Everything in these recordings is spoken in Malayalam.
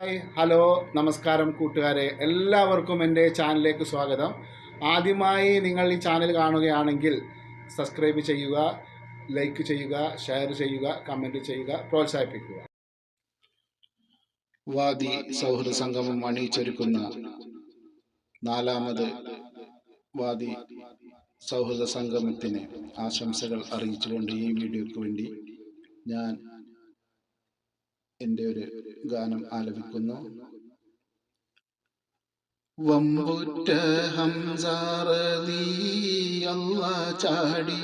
ഹായ് ഹലോ നമസ്കാരം കൂട്ടുകാരെ. എല്ലാവർക്കും എന്റെ ചാനലിലേക്ക് സ്വാഗതം. ആദ്യമായി നിങ്ങൾ ഈ ചാനൽ കാണുകയാണെങ്കിൽ സബ്സ്ക്രൈബ് ചെയ്യുക ലൈക്ക് ചെയ്യുക ഷെയർ ചെയ്യുക കമന്റ് ചെയ്യുക പ്രോത്സാഹിപ്പിക്കുക. വാദി സൗഹൃദ സംഗമം അണിയിച്ചൊരുക്കുന്ന നാലാമത് വാദി സൗഹൃദ സംഗമത്തിന് ആശംസകൾ അറിയിച്ചുകൊണ്ട് ഈ വീഡിയോയ്ക്ക് വേണ്ടി ഞാൻ എന്റെ ഒരു ഗാനം ആലപിക്കുന്നു. വമ്പുറ്റ ഹംസാറലി അല്ല ചാടി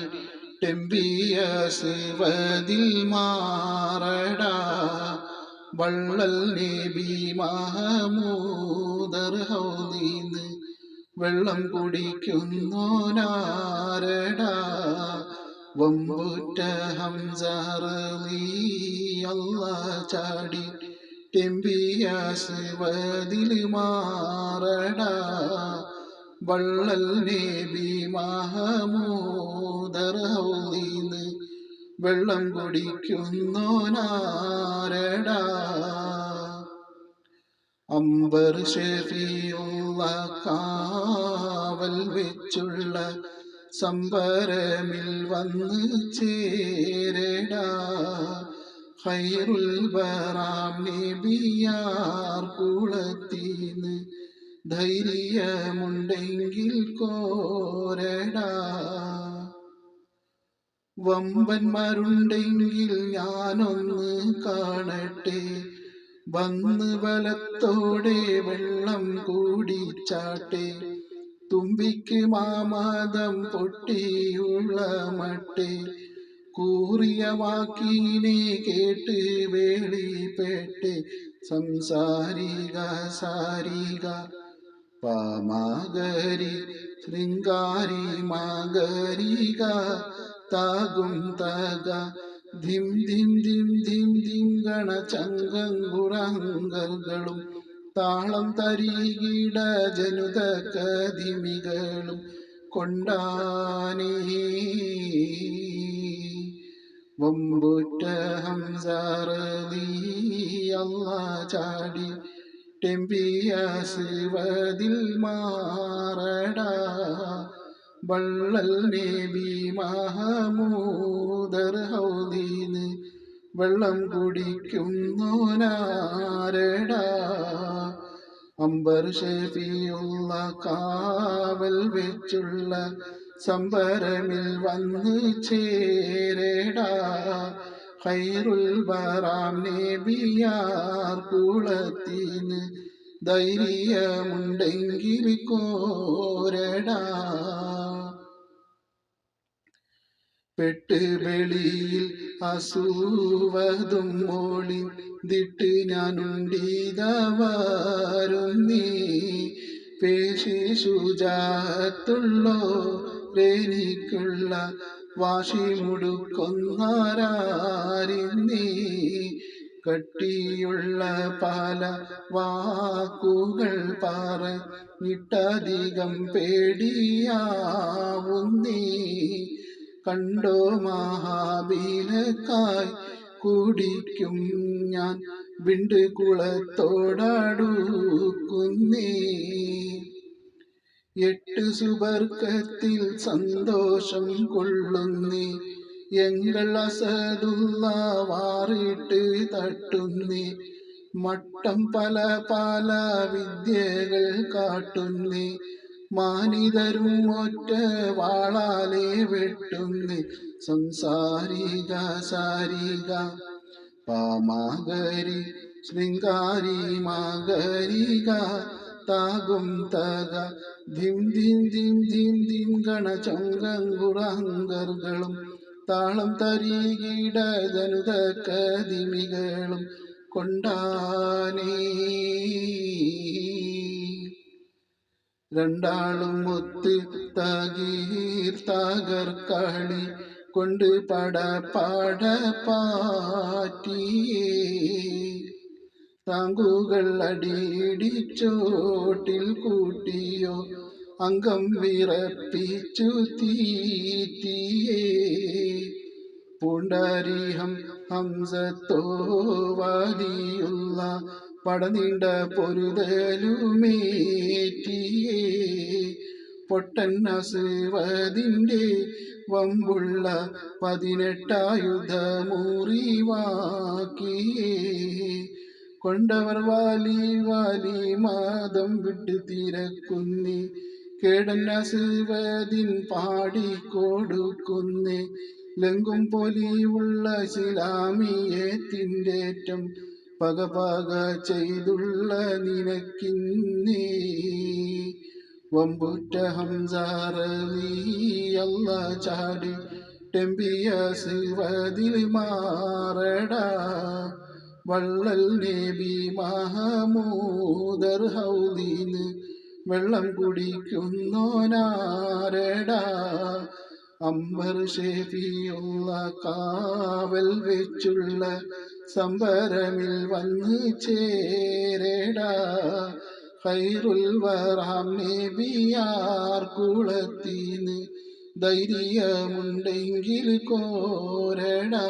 ടെമ്പിയ ശിവതിൽ മാറട. വള്ളൽ നബി മഹമൂദർ ഹൗദീന്ന് വെള്ളം കുടിക്കുന്നു കുടിക്കുന്നോനാരടാ വമ്പുറ്റ ഹംസാറലി അല്ല ചാടി ടെമ്പിയ ശിവതിൽ മാറടാ വള്ളൽ നേബി മഹമൂദർ വെള്ളം കുടിക്കുന്നോനാരടാ. അംബർ ഷെഫിയുള്ള കാവൽ വെച്ചുള്ള സംബരമിൽ വന്ന് ചേരടാ. ഹൈറുൽ ബറാം നബിയാർ കുളത്തീന്ന് ധൈര്യമുണ്ടെങ്കിൽ കോരടാ. വമ്പന്മാരുണ്ടെങ്കിൽ ഞാനൊന്ന് കാണട്ടെ. വന്ന് വലത്തോടെ വെള്ളം കൂടിച്ചാട്ടെ. തുമ്പിക്ക് മാമാദം പൊട്ടിയുള്ള മട്ടേ കൂറിയ വാക്കിനെ കേട്ട് വേളിപ്പെട്ട് സംസാരിക സാരിക പാമാകരി ശൃംഗാരി മാകരിക താകും തക ധിം ധിം ധിം ധിം ധിം ഗണ ചങ്കങ്കുറങ്കകളും താളം തരികിട ജനുത കതിമികളും കൊണ്ടാനേ. വമ്പുറ്റ ഹംസാറലി അല്ല ചാടി ടെമ്പിയ ശിവതിൽ മാറട. വള്ളൽ നബി മഹമൂദർ ഹൗദീന്ന് വെള്ളം കുടിക്കുന്നോനാരടാ അമ്പർ ഷെഫിയുള്ള കാവൽ വെച്ചുള്ള സംബരമിൽ വന്നു ചേരടാ. ഖൈറുൽ ബറാം നേബിയാർ കുളത്തിന് ധൈര്യമുണ്ടെങ്കിൽ കോരടാ. പെട്ട് വെളിയിൽ അസൂവതും മോളി ദിട്ട് ഞാനുണ്ടീതവാരും നീ. പേശി ശുചാത്തുള്ളോ രേനിക്കുള്ള വാശി മുടുക്കൊന്നാരീ കട്ടിയുള്ള പല വാക്കുകൾ പറഞ്ഞിട്ടധികം പേടിയാവുന്നീ കണ്ടോ മഹാബീലക്കായി കുടിക്കും ഞാൻ വിണ്ട് കുളത്തോടടുക്കുന്നേ എട്ട് സുബർക്കത്തിൽ സന്തോഷം കൊള്ളുന്നേ. എങ്കൾ അസതുള്ള വാറിട്ട് തട്ടുന്നേ. മട്ടം പല പല വിദ്യകൾ കാട്ടുന്നേ. മാനിതരും ഒറ്റ വാളാലെ വെട്ടുന്നേ. സംസാരിക സാരിക പാമാകരി ശൃംഗാരി മാകരിക താകും തക. ധിം ധിം ധിം ധിം ധിം ഗണ ചങ്കങ്കുറങ്കറുകളും താളം തരികിട ധനുതക്കതിമികളും കതിമികളും കൊണ്ടാനേ. രണ്ടാളും ഒത്ത് തകീർ തകർ കളി കൊണ്ട് പട പാട പാറ്റിയേ താങ്കുകൾ അടിയിടിച്ചോട്ടിൽ കൂട്ടിയോ അംഗം വിറപ്പിച്ചു തീറ്റിയേ. പൂണ്ടാരിഹം ഹംസത്തോ വാദിയുള്ള പടനീണ്ട പൊരുതലുമേറ്റിയേ പൊട്ടൻ അസുവതിന്റെ വമ്പുള്ള പതിനെട്ടായുധമുറിവാക്കിയേ കൊണ്ടവർ വാലി വാലി മാതം വിട്ട് തിരക്കുന്നേ കേടന്നസുവതിൻ പാടിക്കൊടുക്കുന്നേ ലങ്കും പൊലിയുള്ള ശിലാമിയേറ്റിന്റെറ്റം പക പക ചെയ്തുള്ള നിനക്കിന്നേ. വമ്പുറ്റ ഹംസാറലി അല്ല ചാടി ടെമ്പിയ സിവതിൽ മാറടാ. വള്ളൽ നേബി മഹമൂദർ ഹൗദീന് വെള്ളം കുടിക്കുന്നോനാരടാ. അമ്പർ ഷേഫിയുള്ള കാവൽ വെച്ചുള്ള സംബരമിൽ വന്ന് ചേരടാ. ഖൈറുൽ കുളത്തിന് ധൈര്യമുണ്ടെങ്കിൽ കോരടാ.